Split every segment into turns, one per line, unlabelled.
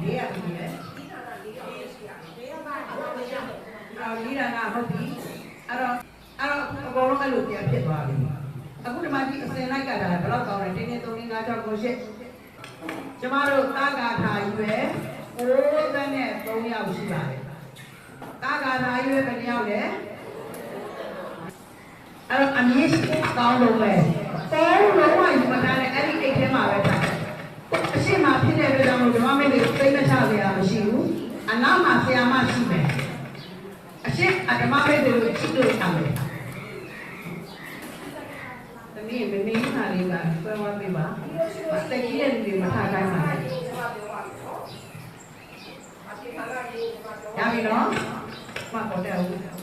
လေးရပြီလေအော်မိရဏဟုတ်ပြီအဲ့တော့အဲ့တော့အကုန်လုံးအဲ့လိုပြန်ဖြစ်သွားပြီအခုဒီမှာဒီအစင်လိုက်ကတာဘယ်လောက်ကောင်းလဲတင်းတင်း3 5 6 9 10ကျမတို့တာဂါထာယူပဲ63ယောက်ရှိပါတယ်တာဂါထာယူပဲဘယ်နှယောက်လဲအဲ့တော့အမြင့်ကောင်းလို့ပဲပေါ်လုံးဝယူမထားတဲ့အဲ့ဒီအိတ်ထဲမှာပဲထား အရှိမဖြစ်တဲ့အတွက်ကြောင့်ဒီမမေလေးသိမချစရာမရှိဘူးအနောက်မှာဆရာမရှိမယ်အရှိအဓမ္မမေလေးကိုချစ်လို့ထားမယ်တမီးမမေးနာလေးကဆွဲဝါးပေးပါတကြီးတဲ့လူတွေမထားခိုင်းပါနဲ့ရပြီနော်မပေါ်တယ်ဦး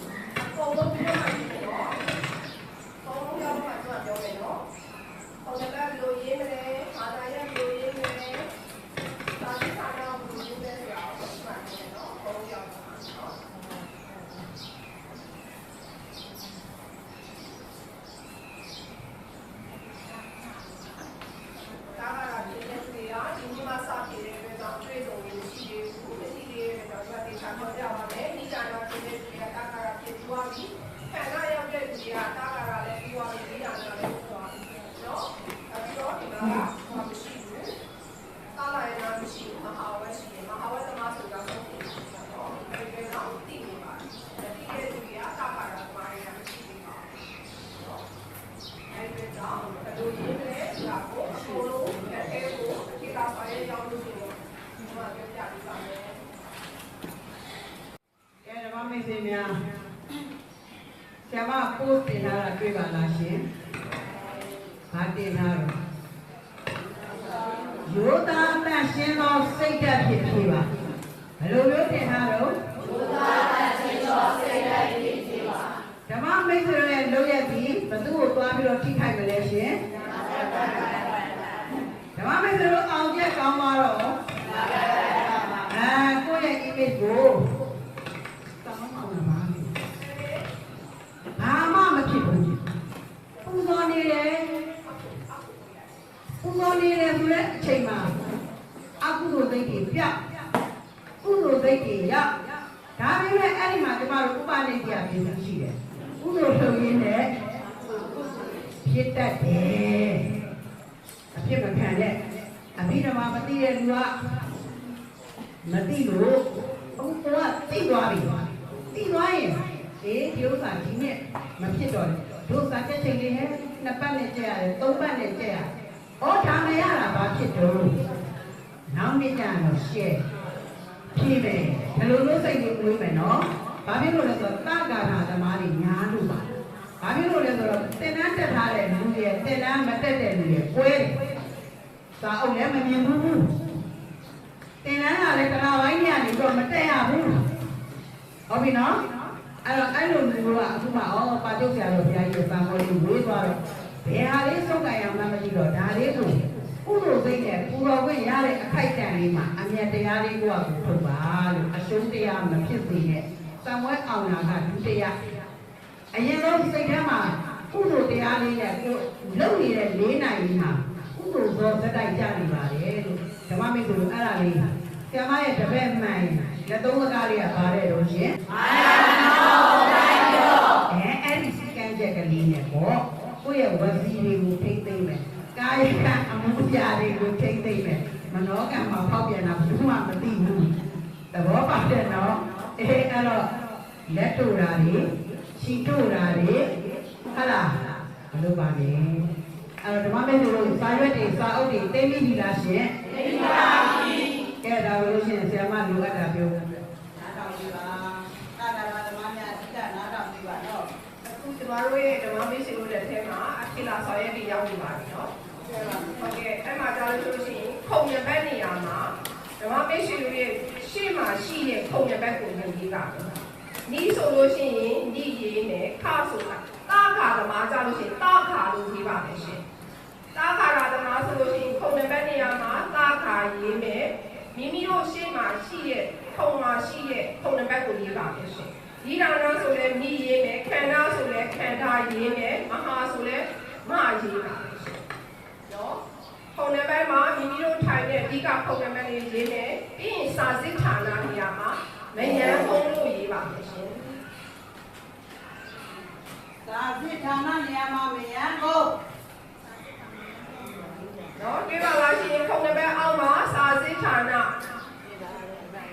ကဲဓမ္မမိတ်ဆွေများဆရာမပို့တင်လာတာတွေ့ပါလားရှင်ဘာတင်လာတော့ယောသားတ န်ရှင်းသောစိတ်ဓာတ်ဖြစ်ဖြစ်ပါဘယ်လိုမျိုးတင်လာတော့ယောသားတန်ရှင်းသောစိတ်ဓာတ်ဖြစ်ဖြစ်ပါဓမ္မမိတ်ဆွေရဲ့လုပ်ရသည်ဘသူ့ကိုသွားပြီးတော့ထိခိုက်မလဲရှင်ဓမ္မမိတ်ဆွေတို့အောင်ချက်ကောင်းသွားတော့အဲကိုယ့်ရဲ့ image ကိုတောင်းအောင်ပါဘာမှမဖြစ်ဘူးပူဇော်နေတယ်ပူဇော်နေတယ်ဆိုတဲ့အချိန်မှာအ ကုသိုလ်သိက္ခာပြကုသိုလ်သိက္ခာရဒါပေမဲ့အဲ့ဒီမှာကျမတို့ဥပနိဒေယပြည်ရှိတယ်ကုသိုလ်လုပ်ရင်းနဲ့ဖြစ်တတ်တယ်အဖြစ်မခံတဲ့အဘိဓမ္မာမသိတဲ့လူကမသိလို့ဘုရားသိသွားပြီသိသွားရင်အေးဒီဥစ္စာဒီနဲ့မဖြစ်တော့ဘူးဒုစာချက်ချိန်လေးဟဲ့နှစ်ပတ်နဲ့ကြက်ရတယ်သုံးပတ်နဲ့ကြက်ရတယ်ဩဒါမရတာဘာဖြစ်တော့ နောက်နေ့ကျတော့ရှဲဖြေးမယ်ဘယ်လိုလုပ်စိတ်ကိုတွေးမယ်နော်ဘာဖြစ်လို့လဲဆိုတော့တာဂါနာသမားတွေညားလို့ပါဘာဖြစ်လို့လဲဆိုတော့တင်တန်းတက်ထားတဲ့လူတွေတင်တန်းမတက်တဲ့လူတွေကွဲတယ်စာအုပ်လည်းမမြင်ဘူးတင်တန်းကလည်းကလာပိုင်းညနေတော့မတက်ရဘူးဟုတ်ပြီနော်အဲ့တော့အဲ့လိုမျိုးကအခုမှဩပါတုတ်ဆရာတော်ဘုရားကြီးကစာမောလေးဝေးသွားတော့ဘယ်ဟာလေးစုပ်ကြံအောင်မှမကြည့်တော့ဒါလေးကို ကုသိုလ်စိတ်နဲ့ပူတော်ခွင့်ရတဲ့အခိုက်အတန့်လေးမှာအမြတ်တရားလေးကိုကထုတ်ပါလို့အရှုံးတရားမဖြစ်စေနဲ့သံဝဲအောင်နာကဒုတိယအရင်ဆုံးစိတ်ထဲမှာကုသိုလ်တရားလေးနဲ့ကိုလုံနေတဲ့၄နိုင်လေးမှာကုသိုလ်သောဇက်တိုက်ကြနေပါတယ်လို့ဓမ္မမိတ်တို့အဲ့ဒါလေးဆရာမရဲ့တပည့်မှန်လက်သုံးစကားလေးကပါတယ်တော့ရှင်အဲအဲ့ဒီစကန်ချက်ကလေးနဲ့ပေါ့ကိုယ့်ရဲ့ဝစီတွေကိုထိမ့်သိမ့်မယ် ကာယကအမှုပြတွေကိုထိမ့်သိမ့်မယ်မနောကံမှာဖောက်ပြန်တာဘယ်သူမှမသိဘူးသဘောပေါက်တယ်နော်အေးအဲ့တော့လက်တို့တာတွေခြိတို့တာတွေဟလာမလုပ်ပါနဲ့အဲ့တော့ဓမ္မမေတို့စာရွက်တွေစာအုပ်တွေသိပြီးပြီလားရှင်သိပါပြီကဲဒါလို့ရှိရင်ဆရာမလိုအပ်တာပြောနားထောင်ကြပါတာတာဓမ္မများအစ်ကနားထောင်ကြပါတော့
အခုကျမတို့ရဲ့ဓမ္မမင်းရှင်တို့လက်ထဲမှာအခိလာဆောင်ရွက်ပြီးရောက်နေပါပြီနော်။ ဟုတ်ကဲ့အဲ့မှာကြားလို့ဆိုလို့ရှိရင်ခုံရပတ်နေရာမှာဓမ္မမင်းရှင်တို့ရဲ့ရှေ့မှာရှိတဲ့ခုံရပတ်ကိုမြင်ပြီးပါမယ်။နီးဆိုလို့ရှိရင်နီးရေးနဲ့ခါဆိုတာတာခါသမားကြားလို့ရှိရင်တာခါလို့ပြီးပါမယ်ရှင်။တာခါရသမားဆိုလို့ရှိရင်ခုံနံပါတ်နေရာမှာတာခါရေးမယ်မိမိတို့ရှေ့မှာရှိတဲ့ခုံမှာရှိတဲ့ခုံနံပါတ်ကိုရေးပါမယ်ရှင်ဒီဒါနာဆိုလဲမိရေးမယ်ခန္ဓာဆိုလဲခန္ဓာရေးမယ်မဟာဆိုလဲမရေးပါမယ်ရှင်နော် ခုံနံပါတ်မှာမိမိတို့ထိုင်တဲ့အဓိကခုံနံပါတ်လေးရေးမယ်ပြီးရင်စာစစ်ဌာနနေရာမှာမယံဖုံးလို့ရေးပါမယ်ရှင်
သာစစ်ဌာနနေရာမှာမယံကို
နော်တွေ့ပါလားရှင်ခုံနံပါတ်အောက်မှာစာစစ်ဌာန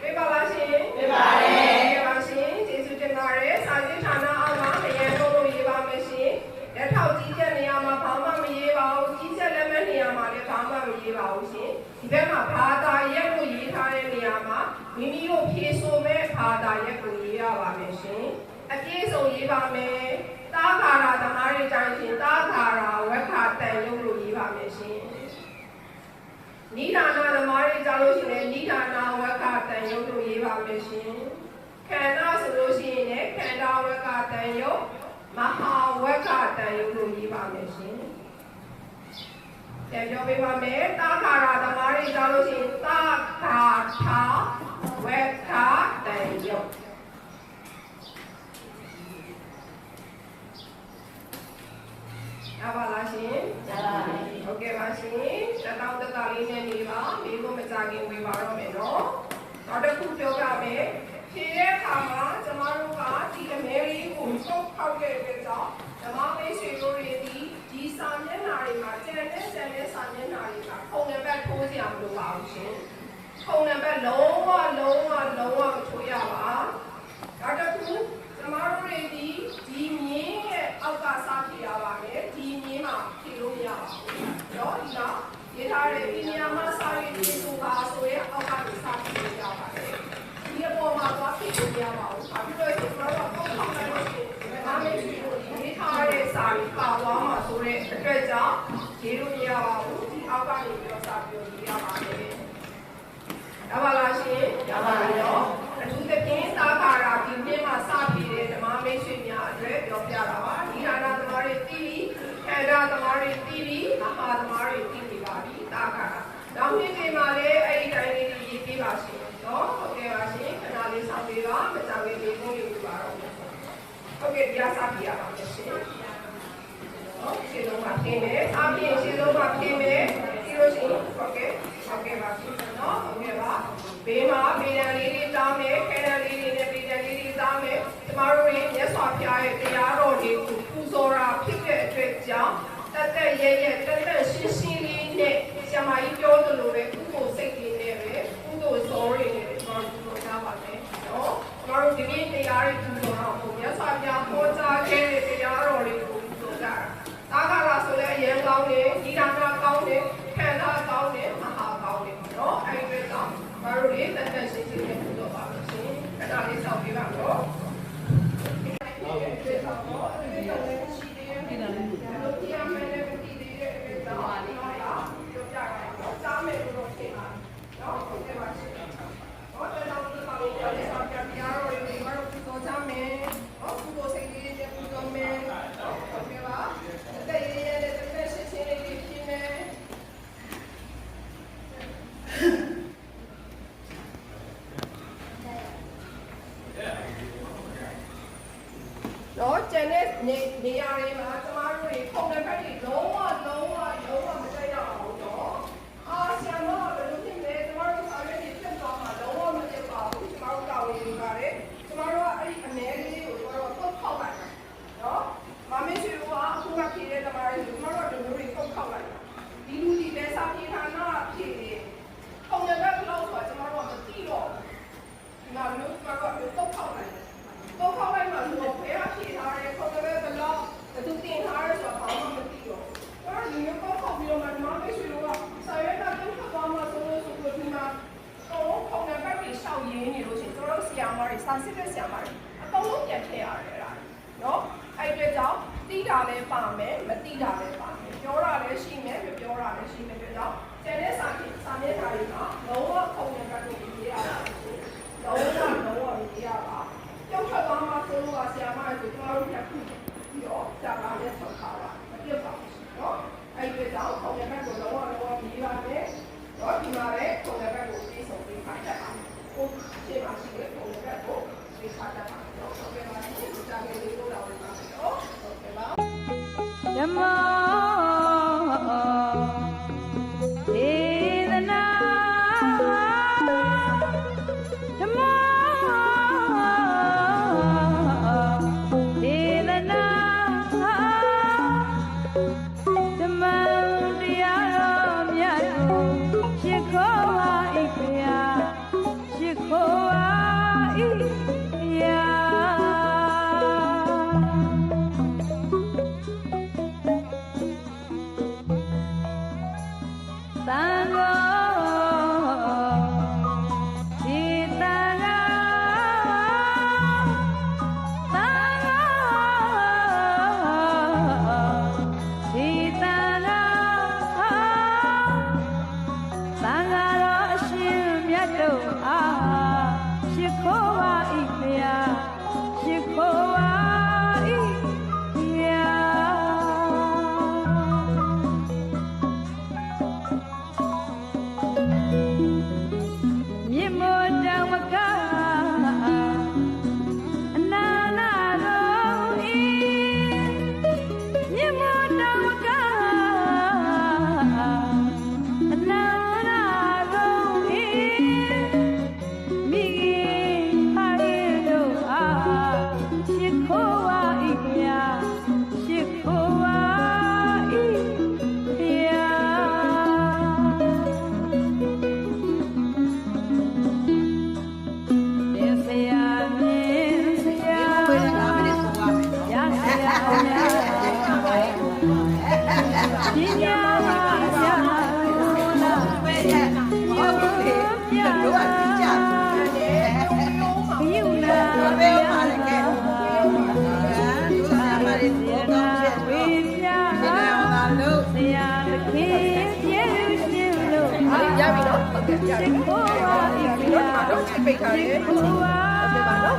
တွေ့ပါလားရှင်တွေ့ပါတယ်တွေ့ပါရှင်ကျေးဇူးတင်ပါတယ်စာစစ်ဌာနအောက်မှာမယံဖုံးလို့ရေးပါမယ်ရှင်လက်ထောက်ကြီးချက်နေရာမှာဘာမှမရေးပါဘူးကြီးချက်လက်မဲ့နေရာမှာလည်းဘာမှမရေးပါဘူးရှင်ဒီဘက်မှာဘာသာရက်ကိုရေးထားတဲ့နေရာမှာမိမိတို့ဖြေဆိုမဲ့ဘာသာရက်ကိုရေးရပါမယ်ရှင်အပြည့်စုံရေးပါမယ်တာခါရာသမားတွေတိုင်းရှင်တာခါရာဝက်ခါတန်ရုပ်လို့ရေးပါမယ်ရှင်နိဒာနာသမားတွေကြားလို့ရှိရင်နိဒာနာဝက်ခါတန်ရုပ်လို့ရေးပါမယ် ရှင်ခန္ဓာဆိုလို့ရှိရင်လည်းခန္ဓာဝက်ခါတန်ရုပ်မဟာဝက်ခါတန်ရုပ်လို့ရေးပါမယ်ရှင်ပြန်ပြောပေးပါမယ်တာခါရာသမားတွေကြားလို့ရှိရင်တာခါထာဝက်ခါတန်ရုပ်ရပါလားရှင် ဟုတ်ကဲ့ပါရှင်တက်တောင်းတက်တာလေးနဲ့နေပါမိဖို့မကြခင်ဝေပါတော့မယ်နော်နောက်တစ်ခုပြောပြမယ်ဖြေတဲ့အခါမှာကျမတို့ကဒီအမဲလေးကိုစုပ်ဖောက်တဲ့အတွက်ကြောင့်ဓမ္မမေရွှေတို့တွေဒီဒီစာမျက်နှာတွေမှာကျန်တဲ့ ကျန်တဲ့စာမျက်နှာတွေကပုံနံပါတ်ထိုးစရာမလိုပါဘူးရှင်ပုံနံပါတ်လုံးဝလုံးဝလုံးဝမထိုးရပါနောက်တစ်ခုကျမတို့တွေဒီဒီမြင်းရဲ့အောက်ကစားဖြေရပါမယ်ဒီမြင်းမှာဖြေလို့မရပါဘူးတော့ဒီတော့ရေးထားတဲ့ပညာမစာရေးဒီဆိုပါဆိုရဲအောက်ကနေစာကြည့်ရပါတယ်ဒီအပေါ်မှာသွားဖြစ်လို့ရပါဘူးဘာဖြစ်လို့လဲဆိုတော့တော့ပေါက်ပေါက်လိုက်လို့ရှိရင်ဒါမှမဟုတ်ဒီရေးထားတဲ့စာကြီးပါသွားမှာဆိုတဲ့အတွက်ကြောင့်ရေးလို့မရပါဘူးဒီအောက်ကနေပြီးတော့စာပြောရေးရပါတယ် ရပါလားရှင်ရပါပြီတော့အထူးသဖြင့်သာခါရာဒီနေ့မှာစပြီးတဲ့ဓမ္မမိတ်ဆွေများအတွက်ပြောပြတာပါဒီဟာနာသမားတွေတီးပြီးခန္ဓာသမားတွေတီးပြီးမဟာသမားတွေတီးနေပါပြီသာခါရာနောက်နေ့ချိန်မှာလည်းအဲ့ဒီတိုင်းလေးရေးပေးပါရှင်နော်ဟုတ်ကဲ့ပါရှင်ခဏလေးဆောင်ပေးပါမကြောက်ရင်ဒီကိုယူပါတော့ဟုတ်ကဲ့ဒီအစားပြရပါမယ်ရှင်ဟုတ်ရှင်းလုံးပါပြင်မယ်အပြင်ရှင်းလုံးပါပြင်မယ်ပြီးလို့ရှိရင်ဟုတ်ကဲ့ဟုတ်ကဲ့ပါရှင်နော်ဟုတ်ကဲ့ပါ ဘေးမှာဗေဒံလေးတွေတောင်းမယ်ခဲတံလေးတွေနဲ့ဗေဒံလေးတွေတောင်းမယ်ကျမတို့ရဲ့မြတ်စွာဘုရားရဲ့တရားတော်တွေကိုပူဇော်တာဖြစ်တဲ့အတွက်ကြောင့်တတ်တဲ့ရဲ့ရဲ့တတ်တဲ့ရှင်းရှင်းလေးနဲ့ဆရာမကြီးပြောသလိုပဲကုသိုလ်စိတ်လေးနဲ့ပဲကုသိုလ်ဇောတွေနဲ့ကျမတို့ပူဇော်ကြပါမယ်နော်ကျမတို့ဒီနေ့တရားတွေပူဇော်တော့မြတ်စွာဘုရားဟောကြားခဲ့တဲ့တရားတော်တွေကိုပူဇော်ကြတာသာဂရာဆိုလည်းအရင်ကောင်းတယ်ဒီဒါနာကောင်းတယ်ခန္ဓာကောင်းတယ်မဟာကောင်းတယ်နော်အဲ့ဒီတော့ကျမတို့တွေတတ်တဲ့ရှင်းရှင်းနဲ့ပူဇော်ပါမယ်ရှင်အဲ့ဒါလေးစောင့်ပြပါတော့တော့ကျန်တဲ့နေနေရာတွေမှာကျမတို့တွေပုံတဲ့ဘက်တွေလုံးဝလုံးဝလုံးဝမတိုက်ရအောင်တော့အာဆရာမဘယ်လိုဖြစ်လဲကျမတို့ဆောင်ရွက်နေဖြစ်သွားမှာလုံးဝမဖြစ်ပါဘူးကျမတို့တာဝန်ယူပါတယ်ကျမတို့ကအဲ့ဒီအမဲလေးကိုကျမတို့ပုတ်ခောက်လိုက်တာနော်မမေရှိကအခုကဖြေတဲ့တမားတွေကျမတို့ကဒီလိုတွေပုတ်ခောက်လိုက်တာဒီလူဒီပဲစာပြေဌာနဖြေတယ်ပုံတဲ့ဘက်လောက်ဆိုကျမတို့ကမသိတော့ဒီမှာမျိုးကျမတို့ကပုတ်ခောက်လိုက်တယ် တော့ခေါက်လိုက်မှလို့ဖဲအဖြေထားတယ်ခေါက်တဲ့ဘယ်လောက်သူတင်ထားရဲဆိုတော့ဘာမှမသိတော့အဲ့ဒီမျိုးပေါ့ခေါက်ပြီးတော့မှဒီမှာမရှိလို့ကဆာရဲတာတုံးခါပါမှဆိုလို့ဆိုလို့ဒီမှာတော့ခေါက်နေဘက်ပြီးရှောက်ရင်းနေလို့ရှိရင်တို့ဆီယာမတွေစာစစ်တဲ့ဆီယာမတွေအကုန်လုံးပြန်ထည့် ရတယ်အဲ့ဒါနော်အဲ့ဒီကြောင့်တိတာလည်းပါမယ်မတိတာလည်းပါမယ်ပြောတာလည်းရှိမယ်မပြောတာလည်းရှိမယ်ပြောတော့ကျန်တဲ့စာဖြင့်စာမျက်နှာတွေမှာလုံးဝ
Emma. pegar ele.
Você
vai.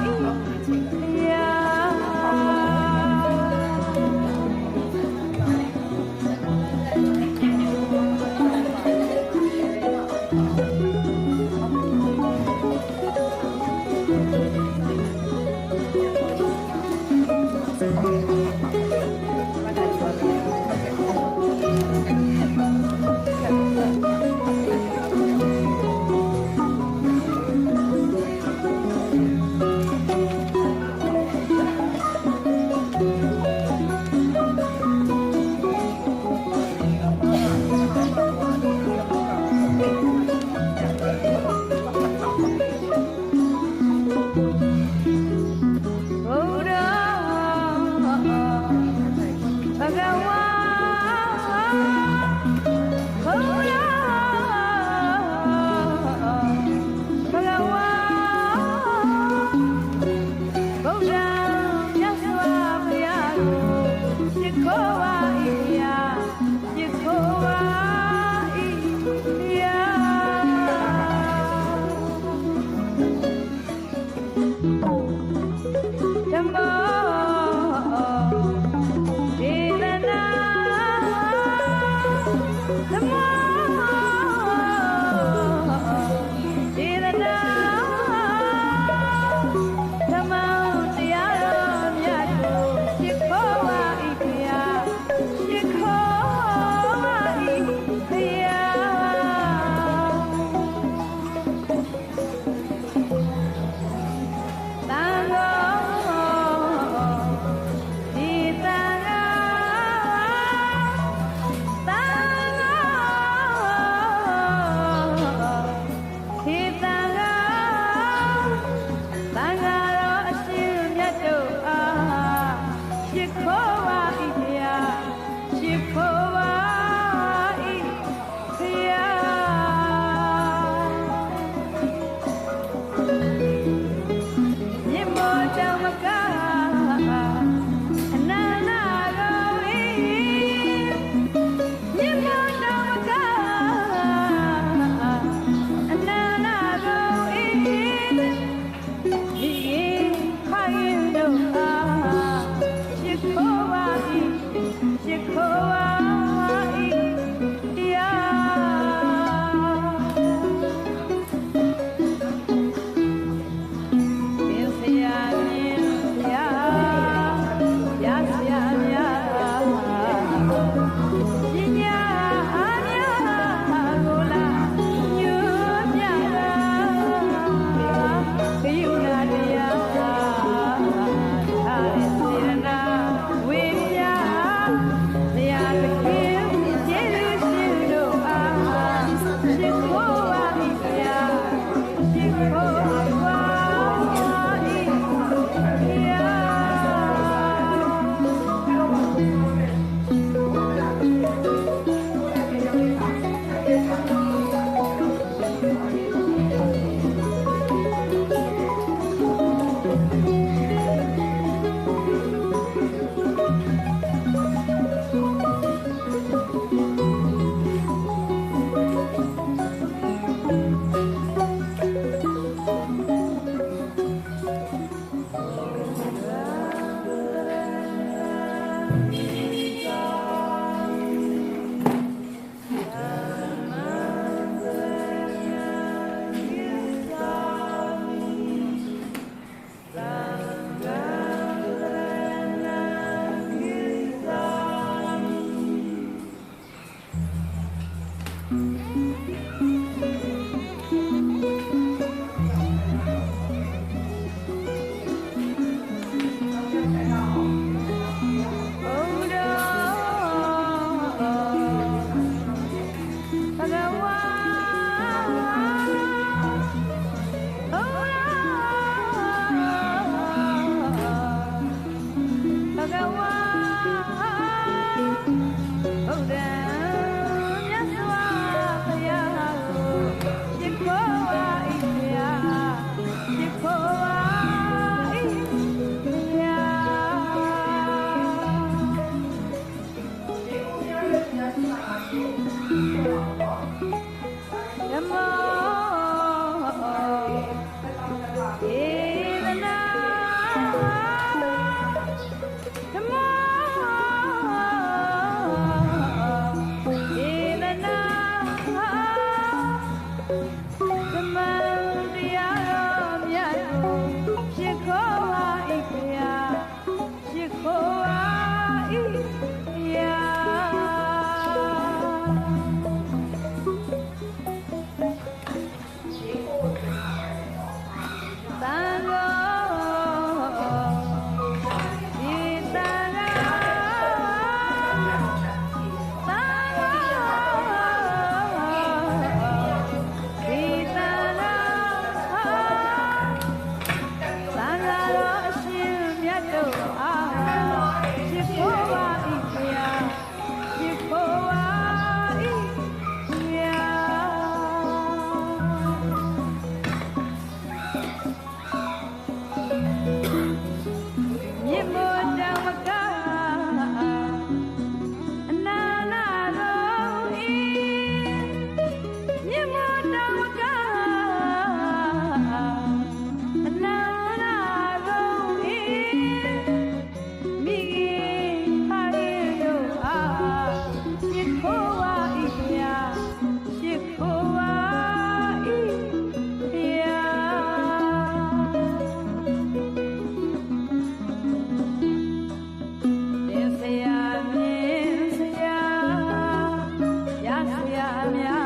Mia.